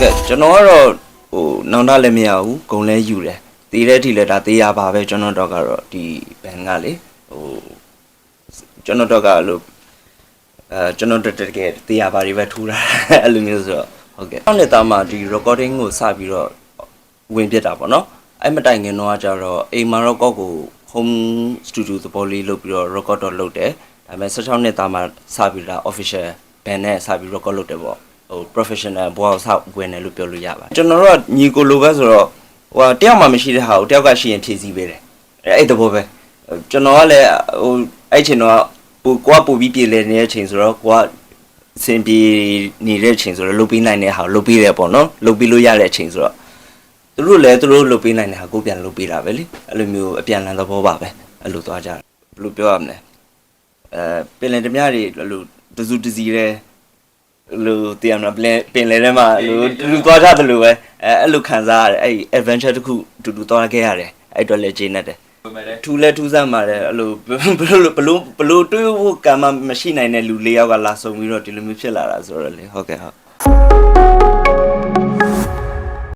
ဟုတ်ကဲ့ကျွန်တော်ကတော့ဟိုနောင်တလည်းမရဘူးဂုံလဲယူတယ်တည်တဲ့အထိလည်းဒါသေးရပါပဲကျွန်တော်တော့ကတော့ဒီဘန်ကလေဟိုကျွန်တော်တော့ကအဲ့လိုအဲကျွန်တော်တက်တကယ်သေးရပါတွေပဲထူတာအဲ့လိုမျိုးဆိုတော့ဟုတ်ကဲ့နောက်နှစ်သားမှာဒီ recording ကိုစပြီးတော့ဝင်ပြစ်တာပေါ့နော်အဲ့မတိုင်ခင်တော့ကကြတော့အိမ်မှာတော့ကောက်ကို home studio သဘောလေးလုပ်ပြီးတော့ record တော့လုပ်တယ်ဒါပေမဲ့16နှစ်သားမှာစပြီးတော့ official band နဲ့စပြီး record လုပ်တယ်ပေါ့ ဟို professional ဘွားကိုဆောက်ဝင်တယ်လို့ပြောလို့ရပါတယ်ကျွန်တော်တို့ကညီကိုလိုပဲဆိုတော့ဟိုတယောက်မှမရှိတဲ့ဟာကိုတယောက်ကရှိရင်ဖြည့်ဆည်းပေးတယ်အဲအဲ့တဘောပဲကျွန်တော်ကလည်းဟိုအဲ့ချိန်တော့ပူကိုကပူပြီးပြည်လဲနေတဲ့ချိန်ဆိုတော့ကိုကစင်ပြေနေတဲ့ချိန်ဆိုတော့လုပ်ပေးနိုင်တဲ့ဟာကိုလုပ်ပေးတယ်ပေါ့နော်လုပ်ပေးလို့ရတဲ့ချိန်ဆိုတော့သူတို့လည်းသူတို့လုပ်ပေးနိုင်တဲ့ဟာကိုပြန်လုပ်ပေးတာပဲလေအဲ့လိုမျိုးအပြန်လန်သဘောပါပဲအဲ့လိုသွားကြတယ်ဘယ်လိုပြောရမလဲအဲပင်လယ်ဓမြတွေအဲ့လိုတစုတစည်းတဲ့ လူတည်ရမလားပင်ပင်လေထဲမှာလူလူသွားကြတယ်လို့ပဲအဲအဲ့လိုခံစားရတယ်အဲ့ adventure တစ်ခုအတူတူသွားခဲ့ရတယ်အဲ့အတွက်လည်းကျေနပ်တယ်ပုံမဲ့လေထူလဲထူးဆန်းပါတယ်အဲ့လိုဘလို့ဘလို့ဘလို့တွေးဖို့ကံမမရှိနိုင်တဲ့လူလေးယောက်ကလာဆုံပြီးတော့ဒီလိုမျိုးဖြစ်လာတာဆိုတော့လေဟုတ်ကဲ့ဟုတ်